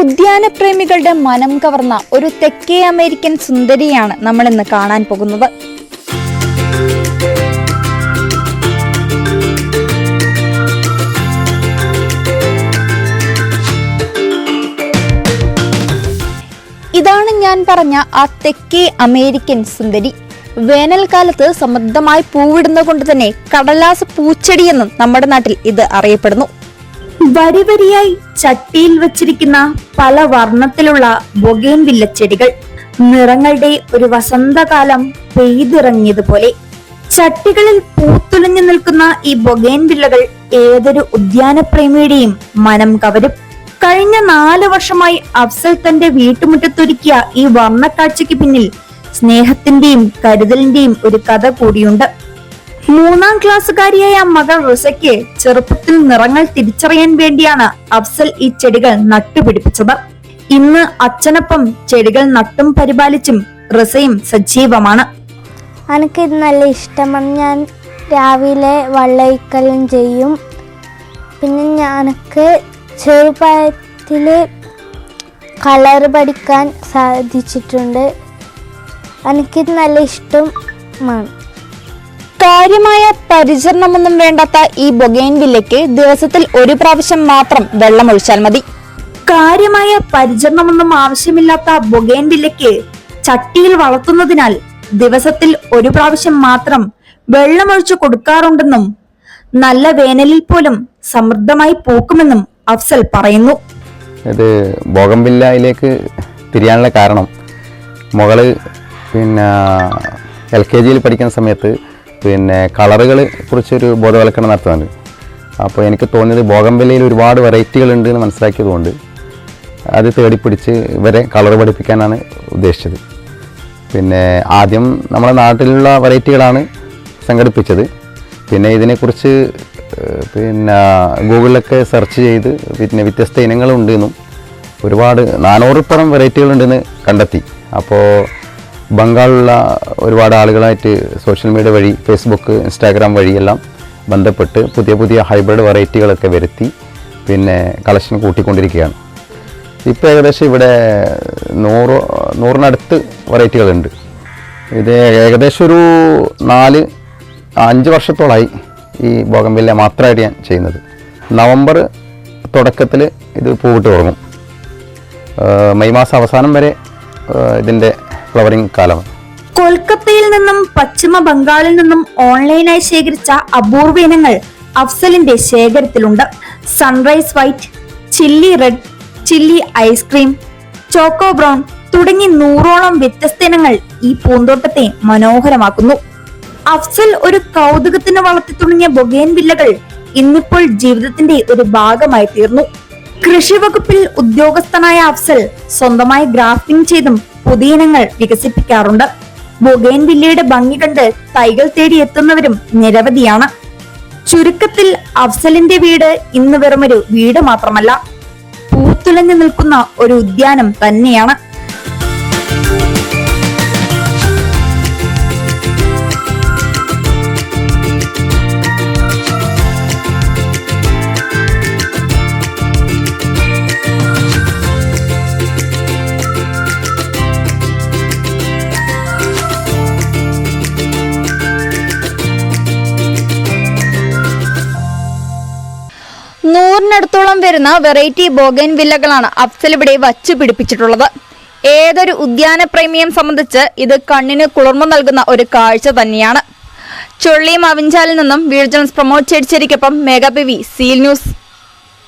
ഉദ്യാനപ്രേമികളുടെ മനം കവർന്ന ഒരു തെക്കേ അമേരിക്കൻ സുന്ദരിയാണ് നമ്മൾ ഇന്ന് കാണാൻ പോകുന്നത്. ഇതാണ് ഞാൻ പറഞ്ഞ ആ തെക്കേ അമേരിക്കൻ സുന്ദരി. വേനൽക്കാലത്ത് സമൃദ്ധമായി പൂവിടുന്നത് കൊണ്ട് തന്നെ കടലാസ് പൂച്ചെടിയെന്നും നമ്മുടെ നാട്ടിൽ ഇത് അറിയപ്പെടുന്നു. വരി വരിയായി ചട്ടിയിൽ വച്ചിരിക്കുന്ന പല വർണത്തിലുള്ള ബൊഗേൻ ചെടികൾ നിറങ്ങളുടെ ഒരു വസന്തകാലം പെയ്തിറങ്ങിയതുപോലെ. ചട്ടികളിൽ പൂത്തുലഞ്ഞു നിൽക്കുന്ന ഈ ബൊഗേൻ വില്ലകൾ ഏതൊരു ഉദ്യാനപ്രേമിയുടെയും മനം കവരും. കഴിഞ്ഞ നാല് വർഷമായി അഫ്സൽ തന്റെ വീട്ടുമുറ്റത്തൊരുക്കിയ ഈ വർണക്കാഴ്ചയ്ക്ക് പിന്നിൽ സ്നേഹത്തിന്റെയും കരുതലിന്റെയും ഒരു കഥ കൂടിയുണ്ട്. മൂന്നാം ക്ലാസ്സുകാരിയായ മകൾ റുസയ്ക്ക് ചെറുപ്പത്തിൽ നിറങ്ങൾ തിരിച്ചറിയാൻ വേണ്ടിയാണ് അഫ്സൽ ഈ ചെടികൾ നട്ടുപിടിപ്പിച്ചത്. ഇന്ന് അച്ഛനൊപ്പം ചെടികൾ നട്ടും പരിപാലിച്ചും റിസയും സജീവമാണ്. എനിക്ക് ഇത് നല്ല ഇഷ്ടമാണ്. ഞാൻ രാവിലെ വള്ളയിക്കലും ചെയ്യും. പിന്നെ ഞാനക്ക് ചെറുപ്രായത്തിൽ കളർ പഠിക്കാൻ സാധിച്ചിട്ടുണ്ട്. എനിക്കിത് നല്ല ഇഷ്ടമാണ്. കാര്യമായ പരിചരണമൊന്നും വേണ്ടാത്ത ഈ ബൊഗൈൻ വില്ലയ്ക്ക് ദിവസത്തിൽ ഒരു പ്രാവശ്യം മാത്രം വെള്ളമൊഴിച്ചാൽ മതി. കാര്യമായ പരിചരണമൊന്നും ആവശ്യമില്ലാത്ത ബൊഗൈൻ വില്ലയ്ക്ക് ചട്ടിയിൽ വളർത്തുന്നതിനാൽ ദിവസത്തിൽ ഒരു പ്രാവശ്യം മാത്രം വെള്ളമൊഴിച്ചു കൊടുക്കാറുണ്ടെന്നും നല്ല വേനലിൽ പോലും സമൃദ്ധമായി പൂക്കുമെന്നും അഫ്സൽ പറയുന്നു. ഇത് ബോഗംവില്ലയിലേക്ക് തിരിയാനുള്ള കാരണം മകൾ പിന്നെ എൽ കെ ജിയിൽ പഠിക്കുന്ന സമയത്ത് പിന്നെ കളറുകൾ കുറിച്ചൊരു ബോധവൽക്കരണം നടത്തുന്നുണ്ട് അപ്പോൾ എനിക്ക് തോന്നിയത് ബോഗംബലിയിൽ ഒരുപാട് വെറൈറ്റികൾ ഉണ്ട് എന്ന് മനസ്സിലാക്കിയതുകൊണ്ട് അത് തേടിപ്പിടിച്ച് ഇവരെ കളർ പഠിപ്പിക്കാനാണ് ഉദ്ദേശിച്ചത്. പിന്നെ ആദ്യം നമ്മുടെ നാട്ടിലുള്ള വെറൈറ്റികളാണ് സംഘടിപ്പിച്ചത്. പിന്നെ ഇതിനെക്കുറിച്ച് പിന്നെ ഗൂഗിളിലൊക്കെ സെർച്ച് ചെയ്ത് പിന്നെ വ്യത്യസ്ത ഇനങ്ങളുണ്ട് എന്നും ഒരുപാട് നാനൂറിപ്പുറം വെറൈറ്റികളുണ്ടെന്ന് കണ്ടെത്തി. അപ്പോൾ ബംഗാളിലുള്ള ഒരുപാട് ആളുകളായിട്ട് സോഷ്യൽ മീഡിയ വഴി ഫേസ്ബുക്ക് ഇൻസ്റ്റാഗ്രാം വഴിയെല്ലാം ബന്ധപ്പെട്ട് പുതിയ പുതിയ ഹൈബ്രിഡ് വെറൈറ്റികളൊക്കെ വരുത്തി പിന്നെ കളക്ഷൻ കൂട്ടിക്കൊണ്ടിരിക്കുകയാണ്. ഇപ്പോൾ ഏകദേശം ഇവിടെ നൂറ് നൂറിനടുത്ത് വെറൈറ്റികളുണ്ട് ഇത് ഏകദേശം ഒരു നാല് അഞ്ച് വർഷത്തോളമായി ഈ ബോഗംവില്ല മാത്രമായിട്ട് ഞാൻ ചെയ്യുന്നത്. നവംബർ തുടക്കത്തിൽ ഇത് പൂവിട്ട് തുടങ്ങും. മെയ് മാസം അവസാനം വരെ ഇതിന്റെ ഫ്ലവറിങ് കാലമാണ് കൊൽക്കത്തയിൽ നിന്നും പശ്ചിമ ബംഗാളിൽ നിന്നും ഓൺലൈനായി ശേഖരിച്ച അപൂർവ ഇനങ്ങൾ അഫ്സലിന്റെ ശേഖരത്തിലുണ്ട്. Sunrise white chilli red chilli ice cream choco brown തുടങ്ങി നൂറോളം വ്യത്യസ്ത ഇനങ്ങൾ ഈ പൂന്തോട്ടത്തെ മനോഹരമാക്കുന്നു. അഫ്സൽ ഒരു കൗതുകത്തിന് വളർത്തി തുടങ്ങിയ ബൊഗേൻ വില്ലകൾ ഇന്നിപ്പോൾ ജീവിതത്തിന്റെ ഒരു ഭാഗമായി തീർന്നു. കൃഷി വകുപ്പിൽ ഉദ്യോഗസ്ഥനായ അഫ്സൽ സ്വന്തമായി ഗ്രാഫ്റ്റിംഗ് ചെയ്തും പുതിയ ഇനങ്ങൾ വികസിപ്പിക്കാറുണ്ട്. ബൊഗേൻ വില്ലയുടെ ഭംഗി കണ്ട് തൈകൾ തേടി എത്തുന്നവരും നിരവധിയാണ്. ചുരുക്കത്തിൽ അഫ്സലിന്റെ വീട് ഇന്ന് വെറുമൊരു വീട് മാത്രമല്ല. പൂത്തുലഞ്ഞു നിൽക്കുന്ന ഒരു ഉദ്യാനം തന്നെയാണ്. നൂറിനടുത്തോളം വരുന്ന വെറൈറ്റി ബോഗൻ വില്ലകളാണ് അഫ്സൽ ഇവിടെ വച്ചു പിടിപ്പിച്ചിട്ടുള്ളത്. ഏതൊരു ഉദ്യാന പ്രേമിയം സംബന്ധിച്ച് ഇത് കണ്ണിന് കുളിർമ നൽകുന്ന ഒരു കാഴ്ച തന്നെയാണ്. ചുള്ളിയും അവിഞ്ചാലിൽ നിന്നും വീർജൻസ് പ്രമോദ് ചേടിച്ചേരിക്കൊപ്പം മേഘാബിവി സീൽ ന്യൂസ്.